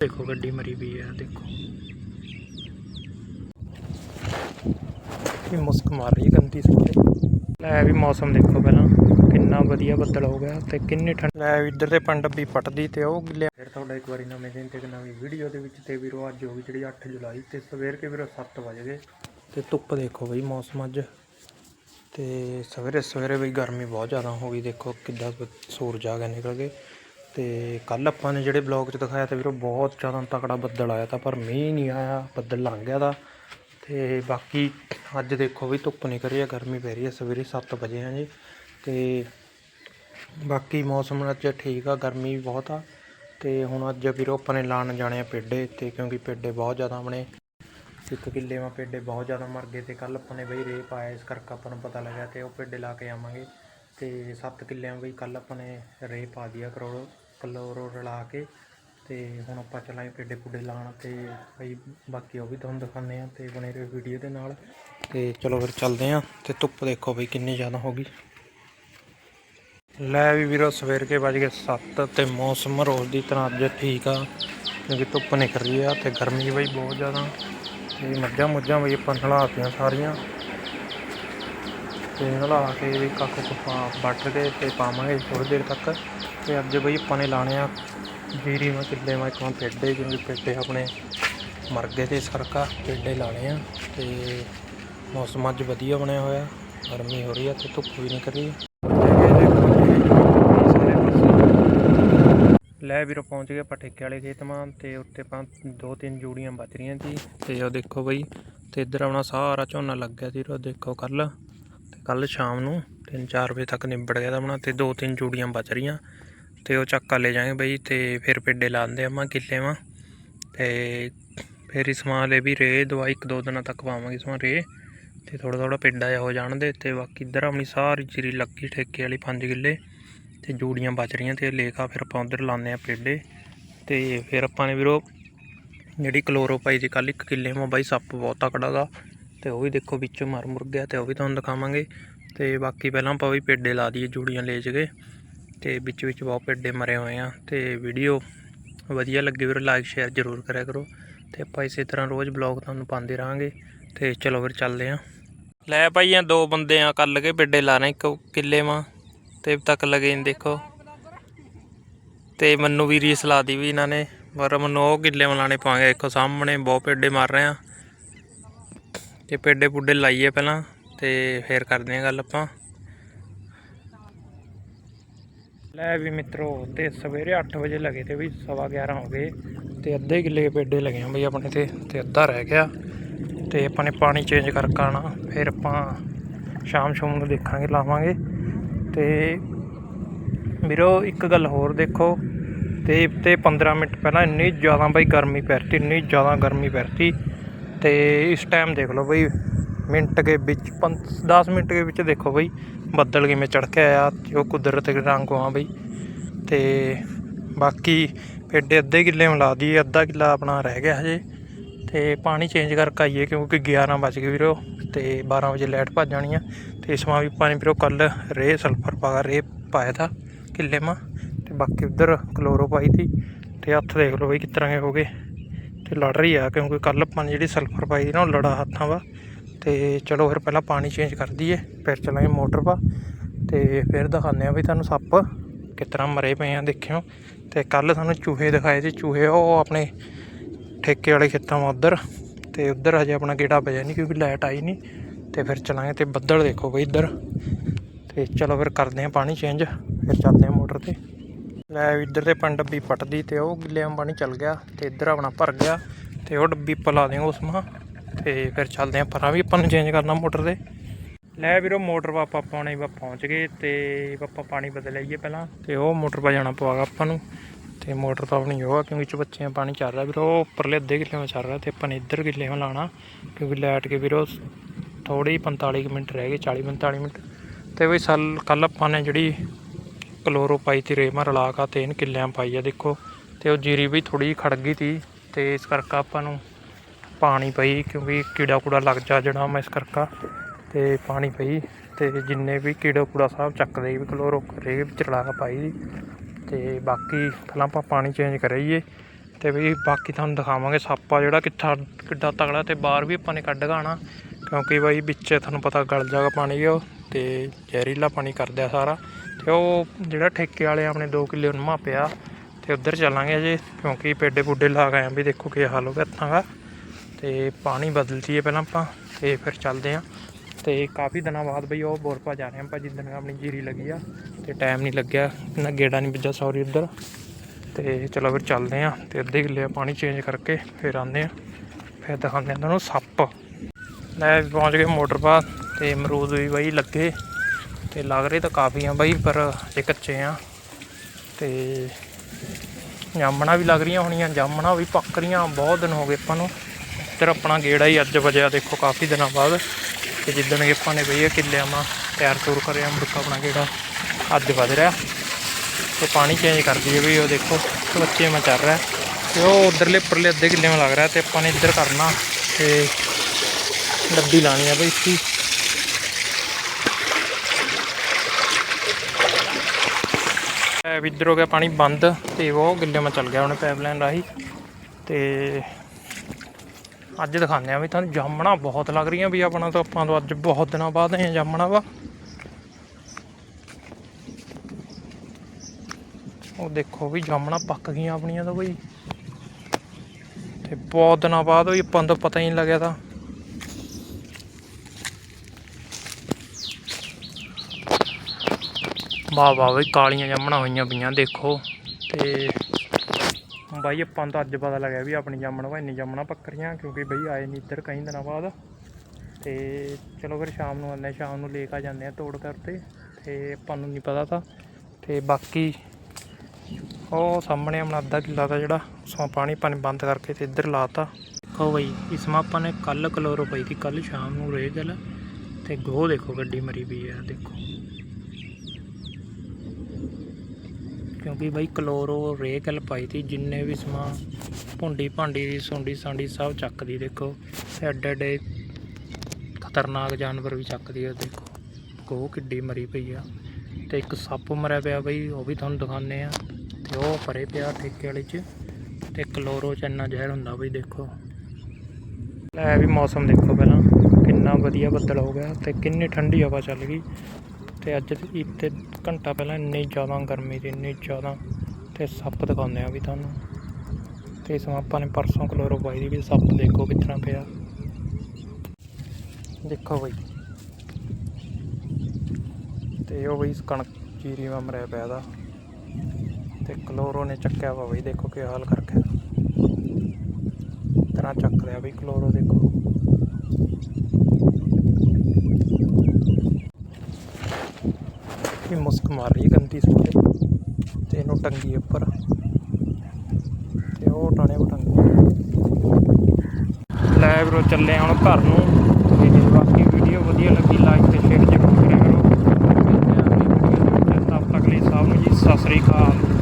ਦੇਖੋ ਗੱਡੀ ਮਰੀ ਵੀ ਆ ਦੇਖੋ। ਇਹ ਮੁਸਕ ਮਾਰ ਰਹੀ ਹੈ ਗੰਦੀ ਸੋਤੇ ਲੈ ਵੀ ਮੌਸਮ ਦੇਖੋ ਪਹਿਲਾਂ ਕਿੰਨਾ ਵਧੀਆ ਬੱਦਲ ਹੋ ਗਿਆ ਤੇ ਕਿੰਨੀ ਠੰਡ। ਲੈ ਵੀ ਇੱਧਰ ਤੇ ਪੰਡੱਬੀ ਪਟਦੀ ਤੇ ਉਹ ਗਿੱਲੇ। ਫਿਰ ਤੁਹਾਡਾ ਇੱਕ ਵਾਰੀ ਨਵੇਂ ਦਿਨ ਤੇ ਇੱਕ ਨਵੀਂ ਵੀਡੀਓ ਦੇ ਵਿੱਚ ਤੇ ਵੀਰੋ ਅੱਜ ਹੋ ਗਈ ਜਿਹੜੀ 8 ਜੁਲਾਈ ਤੇ ਸਵੇਰ ਕੇ ਵੀਰੋ 7 ਵਜ ਗਏ। ਤੇ ਧੁੱਪ ਦੇਖੋ ਬਈ ਮੌਸਮ ਅੱਜ। ਤੇ ਸਵੇਰੇ ਸਵੇਰੇ ਬਈ ਗਰਮੀ ਬਹੁਤ ਜ਼ਿਆਦਾ ਹੋ ਗਈ ਦੇਖੋ ਕਿੱਦਾਂ ਸੂਰਜ ਆ ਗਿਆ ਨਿਕਲ ਕੇ। ਤੇ ਕੱਲ ਆਪਾਂ ਨੇ ਜਿਹੜੇ ਬਲੌਗ 'ਚ ਦਿਖਾਇਆ ਤਾਂ ਵੀਰੋ ਬਹੁਤ ਜ਼ਿਆਦਾ ਤਕੜਾ ਬੱਦਲ ਆਇਆ ਤਾਂ ਪਰ ਮੀਂਹ ਨਹੀਂ ਆਇਆ, ਬੱਦਲ ਲੰਘ ਗਿਆ ਦਾ ਤੇ ਬਾਕੀ ਅੱਜ ਦੇਖੋ ਵੀ ਧੁੱਪ ਨਿਕਲ ਰਹੀ ਹੈ ਗਰਮੀ ਪੈ ਰਹੀ ਹੈ ਸਵੇਰੇ 7 ਵਜੇ ਹਾਂ ਜੀ। ਤੇ ਬਾਕੀ ਮੌਸਮ ਅੱਜ ਠੀਕ ਆ, ਗਰਮੀ ਵੀ ਬਹੁਤ ਆ। ਤੇ ਹੁਣ ਅੱਜ ਵੀਰੋ ਆਪਾਂ ਨੇ ਲਾਣ ਜਾਣੇ ਆ ਪੇਡੇ ਤੇ ਕਿਉਂਕਿ ਪੇਡੇ ਬਹੁਤ ਜ਼ਿਆਦਾ ਆਪਣੇ ਇੱਕ ਕਿੱਲੇ ਮਾ ਪੇਡੇ ਬਹੁਤ ਜ਼ਿਆਦਾ ਮਰ ਗਏ ਤੇ ਕੱਲ ਆਪਾਂ ਨੇ ਬਈ ਰੇ ਪਾਇਆ ਇਸ ਕਰਕੇ ਆਪਾਂ ਨੂੰ ਪਤਾ ਲੱਗਾ ਤੇ ਉਹ ਪੇਡੇ ਲਾ ਕੇ ਆਵਾਂਗੇ। ਤੇ 7 ਕਿੱਲਿਆਂ ਬਈ ਕੱਲ ਆਪਾਂ ਨੇ ਰੇ ਪਾ ਦਿਆ ਕਰੋੜੋ। ਕਲੋਰੋ ਰਲਾ ਕੇ ਤੇ ਹੁਣ ਆਪਾਂ ਚੱਲਾਂਗੇ ਪੇਡੇ ਪੁੱਡੇ ਲਾਣ ਤੇ ਬਈ ਬਾਕੀ ਉਹ ਵੀ ਤੁਹਾਨੂੰ ਦਿਖਾਉਂਦੇ ਆ ਤੇ ਬਣੇ ਰਹੋ ਵੀਡੀਓ ਦੇ ਨਾਲ। ਤੇ ਚਲੋ ਫਿਰ ਚੱਲਦੇ ਆ ਤੇ ਧੁੱਪ ਦੇਖੋ ਬਈ ਕਿੰਨੀ ਜ਼ਿਆਦਾ ਹੋ ਗਈ। ਲੈ ਵੀ ਵੀਰੋ ਸਵੇਰ ਕੇ ਵੱਜ ਗਏ 7 ਤੇ ਮੌਸਮ ਰੋਜ਼ ਦੀ ਤਰ੍ਹਾਂ ਅੱਜ ਠੀਕ ਆ, ਕਿਉਂਕਿ ਧੁੱਪ ਨਿਕਲ ਰਹੀ ਆ ਤੇ ਗਰਮੀ ਬਈ ਬਹੁਤ ਜ਼ਿਆਦਾ। ਤੇ ਮੱਝਾਂ ਮੁੱਝਾਂ ਬਈ ਆਪਾਂ ਨਲਾਤੀਆਂ ਸਾਰੀਆਂ। ਤੇ ਨਲਾ ਕੇ ਵੀ ਕੱਖ ਕੁਪਾ ਵੱਟ ਕੇ ਤੇ ਪਾਵਾਂਗੇ ਥੋੜੀ ਦੇਰ ਤੱਕ। ਤੇ ਅੱਜ ਬਈ ਆਪਾਂ ਨੇ ਲਾਣੇ ਆ ਜੀਰੀ ਮਾ ਕਿੱਲੇ ਮਾ ਇੱਕ ਪੇਡੇ ਕਿਉਂਕਿ ਪੇਡੇ ਆਪਣੇ ਮਰ ਗਏ ਤੇ ਇਸ ਕਰਕੇ ਪੇਡੇ ਲਾਣੇ ਆ। ਤੇ ਮੌਸਮ ਅੱਜ ਵਧੀਆ ਬਣਿਆ ਹੋਇਆ, ਗਰਮੀ ਹੋ ਰਹੀ ਹੈ ਤੇ ਧੁੱਪ ਵੀ ਨਿਕਲ ਰਹੀ ਆ। ਲੈ ਵੀਰੋ, ਪਹੁੰਚ ਗਏ ਆਪਾਂ ਵਾਲੇ ਖੇਤ ਮਾਂ ਤੇ ਉੱਤੇ ਆਪਾਂ ਦੋ ਤਿੰਨ ਜੂੜੀਆਂ ਬਚ ਰਹੀਆਂ ਸੀ ਤੇ ਉਹ ਦੇਖੋ ਬਈ, ਤੇ ਇੱਧਰ ਆਪਣਾ ਸਾਰਾ ਝੋਨਾ ਲੱਗ ਗਿਆ ਸੀ ਉਹ ਦੇਖੋ ਕੱਲ ਕੱਲ ਸ਼ਾਮ ਨੂੰ 3-4 ਵਜੇ ਤੱਕ ਨਿਬੜ ਗਿਆ ਤਾਂ ਆਪਣਾ ਤੇ ਦੋ ਤਿੰਨ ਜੂੜੀਆਂ ਬਚ ਰਹੀਆਂ। ਤੇ ਉਹ ਚੱਕਾ ਲੈ ਜਾਵਾਂਗੇ ਬਈ ਤੇ ਫਿਰ ਪੇਡੇ ਲਾਉਂਦੇ ਆਵਾਂ ਕਿੱਲੇ ਵਾਂ। ਤੇ ਫਿਰ ਇਸ ਮਾਂ ਵੀ ਰੇ ਦਵਾਈ ਇੱਕ ਦੋ ਦਿਨਾਂ ਤੱਕ ਪਾਵਾਂਗੇ ਇਸ ਮਾਂ ਰੇ ਤੇ ਥੋੜਾ ਥੋੜਾ ਪਿੰਡਾ ਜਿਹਾ ਹੋ ਜਾਣ ਦੇ ਤੇ ਬਾਕੀ ਇੱਧਰ ਆਪਣੀ ਸਾਰੀ ਜੀਰੀ ਲੱਗੀ ਠੇਕੇ ਵਾਲੀ 5 ਕਿੱਲੇ। ਤੇ ਜੂੜੀਆਂ ਬਚ ਰਹੀਆਂ ਤੇ ਲੇਖਾ ਫਿਰ ਆਪਾਂ ਉਧਰ ਲਾਉਂਦੇ ਆ ਪੇਡੇ। ਤੇ ਫਿਰ ਆਪਾਂ ਨੇ ਵੀਰੋ ਜਿਹੜੀ ਕਲੋਰੋ ਪਾਈ ਸੀ ਕੱਲ ਇੱਕ ਕਿੱਲੇ ਮਾ ਬਾਈ ਸੱਪ ਬਹੁਤ ਤਕੜਾ ਦਾ ਤੇ ਉਹ ਵੀ ਦੇਖੋ ਵਿੱਚੋਂ ਮਰ ਮੁਰ ਗਿਆ ਤੇ ਉਹ ਵੀ ਤੁਹਾਨੂੰ ਦਿਖਾਵਾਂਗੇ। ਤੇ ਬਾਕੀ ਪਹਿਲਾਂ ਆਪਾਂ ਵੀ ਪੇਡੇ ਲਾ ਦਈਏ ਜੂੜੀਆਂ ਲੈ ਜਗੇ। ਤੇ ਵਿੱਚ ਵਿੱਚ ਬਹੁਤ ਪੇਡੇ ਮਰੇ ਹੋਏ ਆ। ਤੇ ਵੀਡੀਓ ਵਧੀਆ ਲੱਗੇ ਵੀਰੋ ਲਾਈਕ ਸ਼ੇਅਰ ਜ਼ਰੂਰ ਕਰਿਆ ਕਰੋ। ਤੇ ਆਪਾਂ ਇਸੇ ਤਰ੍ਹਾਂ ਰੋਜ਼ ਬਲੌਗ ਤੁਹਾਨੂੰ ਪਾਉਂਦੇ ਰਹਾਂਗੇ। ਤੇ ਚਲੋ ਫਿਰ ਚੱਲਦੇ ਆਂ। ਲੈ ਭਾਈ ਇਹ ਦੋ ਬੰਦੇ ਆ, ਕੱਲ ਕੇ ਪੇਡੇ ਲਾ ਰਹੇ ਇੱਕ ਕਿੱਲੇ ਮਾ ਤੇ ਤੱਕ ਲਗੇ ਨੇ ਦੇਖੋ। ਤੇ ਮੈਨੂੰ ਵੀ ਰੀਸ ਲਾ ਦੀ ਵੀ ਇਹਨਾਂ ਨੇ। ਪਰ ਮੈਨੂੰ ਉਹ ਕਿੱਲੇ ਮਲਾਣੇ ਪਾਵਾਂਗੇ ਦੇਖੋ ਸਾਹਮਣੇ ਬਹੁਤ ਪੇਡੇ ਮਾਰ ਰਹੇ ਆ। ਤੇ ਪੇਡੇ ਪੁੱਡੇ ਲਾਈਏ ਪਹਿਲਾਂ ਤੇ ਫੇਰ ਕਰਦੇ ਆ ਗੱਲ ਆਪਾਂ। ਲੈ ਵੀ ਮਿੱਤਰੋ, ਤੇ ਸਵੇਰੇ 8 ਵਜੇ ਲਗੇ ਤੇ ਵੀ ਸਵਾ 11 ਹੋ ਗਏ ਤੇ ਅੱਧੇ ਕਿੱਲੇ ਪੇਡੇ ਲਗੇ ਆ ਬਈ ਆਪਣੇ ਤੇ ਤੇ ਅੱਧਾ ਰਹਿ ਗਿਆ ਤੇ ਆਪਾਂ ਨੇ ਪਾਣੀ ਚੇਂਜ ਕਰਕੇ ਆਣਾ ਫਿਰ ਆਪਾਂ ਸ਼ਾਮ ਸ਼ਾਮ ਨੂੰ ਦੇਖਾਂਗੇ, ਲਾਵਾਂਗੇ। ਤੇ ਵੀਰੋ, ਇੱਕ ਗੱਲ ਹੋਰ ਦੇਖੋ, ਤੇ ਤੇ 15 ਮਿੰਟ ਪਹਿਲਾਂ ਇੰਨੀ ਜ਼ਿਆਦਾ ਬਈ ਗਰਮੀ ਪੈ ਰਹੀ ਇੰਨੀ ਜ਼ਿਆਦਾ ਗਰਮੀ ਪੈ ਰਹੀ ਤੇ ਇਸ ਟਾਈਮ ਦੇਖ ਲਓ ਬਈ, ਮਿੰਟ ਦੇ ਵਿੱਚ 10 ਮਿੰਟ ਦੇ ਵਿੱਚ ਦੇਖੋ ਬਈ, ਬੱਦਲ ਕਿਵੇਂ ਚੜ ਕੇ ਆਇਆ ਜੋ ਕੁਦਰਤ ਦੇ ਰੰਗ ਆ ਬਈ। ਤੇ ਬਾਕੀ ਪੇਡੇ ਅੱਧੇ ਕਿੱਲੇ ਮਿਲਾ ਦੀ ਅੱਧਾ ਕਿੱਲਾ ਆਪਣਾ ਰਹਿ ਗਿਆ ਹਜੇ। ਤੇ ਪਾਣੀ ਚੇਂਜ ਕਰਕੇ ਆਈਏ ਕਿਉਂਕਿ 11 ਵਜ ਗਏ ਵੀਰੋ, ਤੇ 12 ਵਜੇ ਲਾਈਟ ਭੱਜ ਜਾਣੀ ਆ। ਤੇ ਇਸ ਵਾਂ ਵੀ ਪਾਣੀ ਵੀਰੋ ਕੱਲ ਰੇ, ਸਲਫਰ ਪਾ ਰੇ ਪਾਇਆ ਥਾ ਕਿੱਲੇ ਮਾ ਤੇ ਬਾਕੀ ਉਧਰ ਕਲੋਰੋ ਪਾਈ ਤੀ। ਤੇ ਹੱਥ ਦੇਖ ਲਓ ਬਈ ਕਿਸ ਤਰ੍ਹਾਂ ਹੋ ਗਏ। ਤੇ ਲੜ ਰਹੀ ਆ, ਕਿਉਂਕਿ ਕੱਲ ਆਪਾਂ ਜਿਹੜੀ ਸਲਫਰ ਪਾਈ ਦੀ ਨਾ, ਉਹ ਲੜਾ ਹੱਥਾਂ ਵਾ। ਤੇ ਚਲੋ ਫਿਰ ਪਹਿਲਾਂ ਪਾਣੀ ਚੇਂਜ ਕਰ ਦਈਏ, ਫਿਰ ਚਲਾਂਗੇ ਮੋਟਰ ਪਾ ਤੇ ਫਿਰ ਦਿਖਾਉਂਦੇ ਆ ਵੀ ਤੁਹਾਨੂੰ ਸੱਪ ਕਿਸ ਤਰ੍ਹਾਂ ਮਰੇ ਪਏ ਆ, ਦੇਖਿਓ। ਤੇ ਕੱਲ ਸਾਨੂੰ ਚੂਹੇ ਦਿਖਾਏ ਸੀ, ਚੂਹੇ ਉਹ ਆਪਣੇ ਠੇਕੇ ਵਾਲੇ ਖੇਤਾਂ ਵਾ ਉਧਰ। ਤੇ ਉਧਰ ਹਜੇ ਆਪਣਾ ਗੇੜਾ ਵਜਿਆ ਨਹੀਂ ਕਿਉਂਕਿ ਲਾਈਟ ਆਈ ਨਹੀਂ ਤੇ ਫਿਰ ਚਲਾਂਗੇ ਤੇ ਬੱਦਲ ਦੇਖੋ ਬਈ ਇੱਧਰ। ਤੇ ਚਲੋ ਫਿਰ ਕਰਦੇ ਆ ਪਾਣੀ ਚੇਂਜ ਫਿਰ ਚੱਲਦੇ ਆ ਮੋਟਰ ਤੇ। ਲੈ ਇੱਧਰ ਤੇ ਪਣ ਡੱਬੀ ਪਟਦੀ ਤੇ ਉਹ ਗਿੱਲੇ ਪਾਣੀ ਚੱਲ ਗਿਆ ਤੇ ਇੱਧਰ ਆਪਣਾ ਭਰ ਗਿਆ ਤੇ ਉਹ ਡੱਬੀ ਪਲਾ ਦੇਂਗੇ ਉਸ ਮਾ ਤੇ ਫਿਰ ਚੱਲਦੇ ਆ ਪਰਾਂ ਵੀ ਆਪਾਂ ਨੂੰ ਚੇਂਜ ਕਰਨਾ ਮੋਟਰ ਤੇ। ਲੈ ਵੀਰੋ ਮੋਟਰ ਪਾਪਾ ਪਾਉਣੇ ਵਾ ਪਹੁੰਚ ਗਏ ਤੇ ਆਪਾਂ ਪਾਣੀ ਬਦਲ ਆਈਏ ਪਹਿਲਾਂ ਤੇ ਉਹ ਮੋਟਰ ਪਾ ਜਾਣਾ ਪਵਾਗਾ ਆਪਾਂ ਨੂੰ ਤੇ ਮੋਟਰ ਤਾਂ ਆਪਣੀ ਉਹ ਆ ਕਿਉਂਕਿ ਚ ਬੱਚਿਆਂ ਪਾਣੀ ਚੱਲ ਰਿਹਾ ਵੀਰੋ, ਉਹ ਉੱਪਰਲੇ ਅੱਧੇ ਕਿੱਲੇ ਵਿੱਚ ਚੱਲ ਰਿਹਾ ਤੇ ਆਪਾਂ ਨੇ ਇੱਧਰ ਕਿੱਲੇ ਵਿੱਚ ਲਾਣਾ ਕਿਉਂਕਿ ਲਾਈਟ ਕੇ ਵੀਰੋ ਥੋੜੀ 45 ਕੁ ਮਿੰਟ ਰਹਿ ਗਏ 40 45 ਮਿੰਟ ਤੇ ਵੀ ਸਲ ਕੱਲ ਆਪਾਂ ਨੇ ਜਿਹੜੀ ਕਲੋਰੋ ਪਾਈ ਤੀ ਰੇਮਾ ਰਲਾ ਕਾ ਤੇ ਇਹਨ ਕਿੱਲਿਆਂ ਪਾਈ ਆ ਦੇਖੋ। ਤੇ ਉਹ ਜੀਰੀ ਵੀ ਥੋੜੀ ਖੜ ਗਈ ਤੀ ਤੇ ਇਸ ਕਰਕੇ ਆਪਾਂ ਨੂੰ ਪਾਣੀ ਪਈ ਕਿਉਂਕਿ ਕੀੜਾ ਕੂੜਾ ਲੱਗ ਜਾ ਜਿਹੜਾ ਮੈਂ ਇਸ ਕਰਕੇ। ਤੇ ਪਾਣੀ ਪਈ ਤੇ ਜਿੰਨੇ ਵੀ ਕੀੜਾ ਕੂੜਾ ਸਾਹਿਬ ਚੱਕਦੇ ਵੀ ਕਲੋਰੋ ਰੇ ਵਿੱਚ ਰਲਾ ਕੇ ਪਾਈ ਤੇ ਬਾਕੀ ਪਹਿਲਾਂ ਆਪਾਂ ਪਾਣੀ ਚੇਂਜ ਕਰਾਈਏ ਤੇ ਵੀ ਬਾਕੀ ਤੁਹਾਨੂੰ ਦਿਖਾਵਾਂਗੇ ਸੱਪ ਆ ਜਿਹੜਾ ਕਿੱਥਾ ਕਿੱਡਾ ਤਗੜਾ ਤੇ ਬਾਹਰ ਵੀ ਆਪਾਂ ਨੇ ਕੱਢ ਗਾਣਾ ਕਿਉਂਕਿ ਬਾਈ ਵਿੱਚ ਤੁਹਾਨੂੰ ਪਤਾ ਗਲ ਜਾਗਾ ਪਾਣੀ ਉਹ ਤੇ ਜ਼ਹਿਰੀਲਾ ਪਾਣੀ ਕਰਦਾ ਸਾਰਾ। ਤੇ ਉਹ ਜਿਹੜਾ ਠੇਕੇ ਵਾਲੇ ਆਪਣੇ 2 ਕਿੱਲੇ ਉਨਮਾ ਪਿਆ ਤੇ ਉੱਧਰ ਚੱਲਾਂਗੇ ਅਜੇ, ਕਿਉਂਕਿ ਪੇਡੇ ਪੁੱਡੇ ਲਾ ਕੇ ਆ ਵੀ ਦੇਖੋ ਕੀ ਹਾਲ ਹੋ ਗਿਆ ਇੱਥਾਂ ਦਾ। ਤੇ ਪਾਣੀ ਬਦਲਤੀ ਹੈ ਪਹਿਲਾਂ ਆਪਾਂ ਤੇ ਫਿਰ ਚੱਲਦੇ ਆਂ ਤੇ ਕਾਫੀ ਦਿਨਾਂ ਬਾਅਦ ਬਈ ਉਹ ਬੋਰਪਾ ਜਾ ਰਹੇ ਆਂ ਆਪਾਂ, ਜਿੱਦਣ ਆਪਣੀ ਜੀਰੀ ਲੱਗੀ ਆ ਤੇ ਟਾਈਮ ਨਹੀਂ ਲੱਗਿਆ ਨਾ ਗੇੜਾ ਨਹੀਂ ਵੱਜਾ ਸੌਰੀ ਉੱਧਰ। ਤੇ ਚਲੋ ਫਿਰ ਚੱਲਦੇ ਆਂ ਤੇ ਅੱਧੇ ਕਿੱਲੇ ਪਾਣੀ ਚੇਂਜ ਕਰਕੇ ਫਿਰ ਆਉਂਦੇ ਆਂ ਫਿਰ ਦਿਖਾਉਂਦੇ ਆਂ ਤੁਹਾਨੂੰ ਸੱਪ। ਲੈ ਵੀ ਪਹੁੰਚ ਗਏ ਮੋਟਰ ਪਾ ਤੇ ਅਮਰੂਦ ਵੀ ਬਈ ਲੱਗੇ। ਤੇ ਲੱਗ ਰਹੇ ਤਾਂ ਕਾਫੀ ਆ ਬਾਈ, ਪਰ ਅਜੇ ਕੱਚੇ ਆ। ਤੇ ਜਾਮਣਾ ਵੀ ਲੱਗ ਰਹੀਆਂ ਹੋਣੀਆਂ, ਜਾਮਣਾ ਵੀ ਪੱਕ ਰਹੀਆਂ, ਬਹੁਤ ਦਿਨ ਹੋ ਗਏ ਆਪਾਂ ਨੂੰ। ਇੱਧਰ ਆਪਣਾ ਗੇੜਾ ਹੀ ਅੱਜ ਵਜਿਆ, ਦੇਖੋ ਕਾਫੀ ਦਿਨਾਂ ਬਾਅਦ। ਤੇ ਜਿੱਦਣ ਕਿ ਆਪਾਂ ਨੇ ਬਈ ਇਹ ਕਿੱਲਿਆਂ ਮਾ ਤਿਆਰ ਤੁਰ ਕਰਿਆ ਮੁਰਕਾ ਆਪਣਾ ਗੇੜਾ ਅੱਜ ਵਧ ਰਿਹਾ। ਤੇ ਪਾਣੀ ਚੇਂਜ ਕਰ ਦਈਏ ਵੀ ਉਹ ਦੇਖੋ ਬੱਚੇ ਮਾ ਚੱਲ ਰਿਹਾ। ਤੇ ਉਹ ਉਧਰਲੇ ਉੱਪਰਲੇ ਅੱਧੇ ਕਿੱਲੇ ਮਾ ਲੱਗ ਰਿਹਾ ਤੇ ਆਪਾਂ ਨੇ ਇੱਧਰ ਕਰਨਾ, ਤੇ ਡੱਬੀ ਲਾਣੀ ਆ ਬਈ ਇਸੀ ਪੈਪ ਇੱਧਰ ਹੋ ਗਿਆ ਪਾਣੀ ਬੰਦ ਤੇ ਉਹ ਗਿੱਲੇ ਮਾ ਚੱਲ ਗਿਆ ਹੁਣ ਪਾਈਪਲਾਈਨ ਰਾਹੀਂ ਤੇ ਅੱਜ ਦਿਖਾਉਂਦੇ ਆ ਵੀ ਤੁਹਾਨੂੰ ਜਾਮਣਾ ਬਹੁਤ ਲੱਗ ਰਹੀਆਂ ਵੀ ਆਪਣਾ ਤਾਂ ਆਪਾਂ ਤੋਂ ਅੱਜ ਬਹੁਤ ਦਿਨਾਂ ਬਾਅਦ ਇਹ ਜਾਮਣਾ ਵਾ। ਉਹ ਦੇਖੋ ਵੀ ਜਾਮਣਾ ਪੱਕ ਗਈਆਂ ਆਪਣੀਆਂ ਤਾਂ ਬਈ। ਤੇ ਬਹੁਤ ਦਿਨਾਂ ਬਾਅਦ ਵੀ ਆਪਾਂ ਨੂੰ ਪਤਾ ਹੀ ਨਹੀਂ ਲੱਗਿਆ ਤਾਂ। ਵਾਹ ਵਾਹ ਬਈ ਕਾਲੀਆਂ ਜਾਮਣਾ ਹੋਈਆਂ ਪਈਆਂ ਦੇਖੋ। ਤੇ ਬਾਈ ਆਪਾਂ ਨੂੰ ਤਾਂ ਅੱਜ ਪਤਾ ਲੱਗਿਆ ਵੀ ਆਪਣੀ ਜਾਮਣ ਵਾ ਇੰਨੀ ਜਾਮਣਾ ਪੱਕਰੀਆਂ ਕਿਉਂਕਿ ਬਈ ਆਏ ਨਹੀਂ ਇੱਧਰ ਕਈ ਦਿਨਾਂ ਬਾਅਦ। ਤੇ ਚਲੋ ਫਿਰ ਸ਼ਾਮ ਨੂੰ ਆਉਂਦੇ ਹਾਂ, ਸ਼ਾਮ ਨੂੰ ਲੈ ਕੇ ਜਾਂਦੇ ਆ ਤੋੜ ਕਰਤੇ ਤੇ ਆਪਾਂ ਨੂੰ ਨਹੀਂ ਪਤਾ ਤਾਂ। ਤੇ ਬਾਕੀ ਉਹ ਸਾਹਮਣੇ ਆਪਣਾ ਅੱਧਾ ਕਿੱਲਾ ਦਾ ਜਿਹੜਾ ਉਸਮਾ ਪਾਣੀ ਪਾਣੀ ਬੰਦ ਕਰਕੇ ਤੇ ਇੱਧਰ ਲਾਤਾ। ਦੇਖੋ ਬਈ ਇਸਮਾ ਆਪਾਂ ਨੇ ਕੱਲ ਕਲੋਰੋ ਪਈ ਸੀ ਕੱਲ ਸ਼ਾਮ ਨੂੰ ਰੇ ਗਲ ਤੇ ਗੋਹ ਦੇਖੋ ਗੱਡੀ ਮਰੀ ਪਈ ਆ ਦੇਖੋ। ਕਿਉਂਕਿ ਬਈ ਕਲੋਰੋ ਰੇ ਗਲ ਪਾਈ ਤੀ, ਜਿੰਨੇ ਵੀ ਸਮਾਂ ਭੁੰਡੀ ਭਾਂਡੀ ਦੀ, ਸੁੰਡੀ ਸਾਂਡੀ ਸਭ ਚੱਕਦੀ, ਦੇਖੋ। ਤੇ ਐਡੇ ਐਡੇ ਖਤਰਨਾਕ ਜਾਨਵਰ ਵੀ ਚੱਕਦੀ ਆ, ਦੇਖੋ। ਗੋ ਕਿੱਡੀ ਮਰੀ ਪਈ ਆ। ਤੇ ਇੱਕ ਸੱਪ ਮਰਿਆ ਪਿਆ ਬਈ, ਉਹ ਵੀ ਤੁਹਾਨੂੰ ਦਿਖਾਉਂਦੇ ਆ। ਤੇ ਉਹ ਪਰੇ ਪਿਆ ਠੇਕੇ ਵਾਲੇ 'ਚ। ਤੇ ਕਲੋਰੋ ਚ ਇੰਨਾ ਜ਼ਹਿਰ ਹੁੰਦਾ ਬਈ, ਦੇਖੋ। ਲੈ ਵੀ ਮੌਸਮ ਦੇਖੋ ਪਹਿਲਾਂ। ਕਿੰਨਾ ਵਧੀਆ ਬੱਦਲ ਹੋ ਗਿਆ ਤੇ ਕਿੰਨੀ ਠੰਡੀ ਹਵਾ ਚੱਲ ਗਈ। ਤੇ ਅੱਜ ਇੱਥੇ ਘੰਟਾ ਪਹਿਲਾਂ ਇੰਨੀ ਜ਼ਿਆਦਾ ਗਰਮੀ 'ਤੇ ਇੰਨੀ ਜ਼ਿਆਦਾ ਤੇ ਸੱਪ ਦਿਖਾਉਂਦੇ ਆ ਵੀ ਤੁਹਾਨੂੰ। ਤੇ ਇਸ ਆਪਾਂ ਨੇ ਪਰਸੋਂ ਕਲੋਰੋ ਪਾਈ ਦੀ ਵੀ ਸੱਪ ਦੇਖੋ ਕਿੱਥਣਾ ਪਿਆ। ਦੇਖੋ ਬਈ। ਤੇ ਉਹ ਬਈ ਕਣਕ ਜੀਰੀ ਵਾ ਮਰਿਆ ਪਿਆ ਦਾ ਤੇ ਕਲੋਰੋ ਨੇ ਚੱਕਿਆ ਵਾ ਬਈ, ਦੇਖੋ ਕੀ ਹਾਲ ਕਰਕੇ। ਤਰ੍ਹਾਂ ਚੱਕ ਲਿਆ ਬਈ ਕਲੋਰੋ, ਦੇਖੋ। ਕਾਫੀ ਮੁਸਕ ਮਾਰ ਰਹੀ ਹੈ ਗੰਦੀ ਸੀ ਤੇ ਇਹਨੂੰ ਟੰਗੀ ਉੱਪਰ। ਤੇ ਉਹ ਟਾਣੇ ਬਟੰਗੀ ਲੈ ਬਰੋ ਚੱਲੇ ਹੁਣ ਘਰ ਨੂੰ। ਤੇ ਜੇ ਬਾਕੀ ਵੀਡੀਓ ਵਧੀਆ ਲੱਗੀ ਲਾਈਕ ਤੇ ਸ਼ੇਅਰ ਜ਼ਰੂਰ ਕਰਿਆ ਕਰੋ। ਤਬ ਤੱਕ ਲਈ ਨੂੰ ਜੀ, ਸਤਿ ਸ੍ਰੀ ਅਕਾਲ।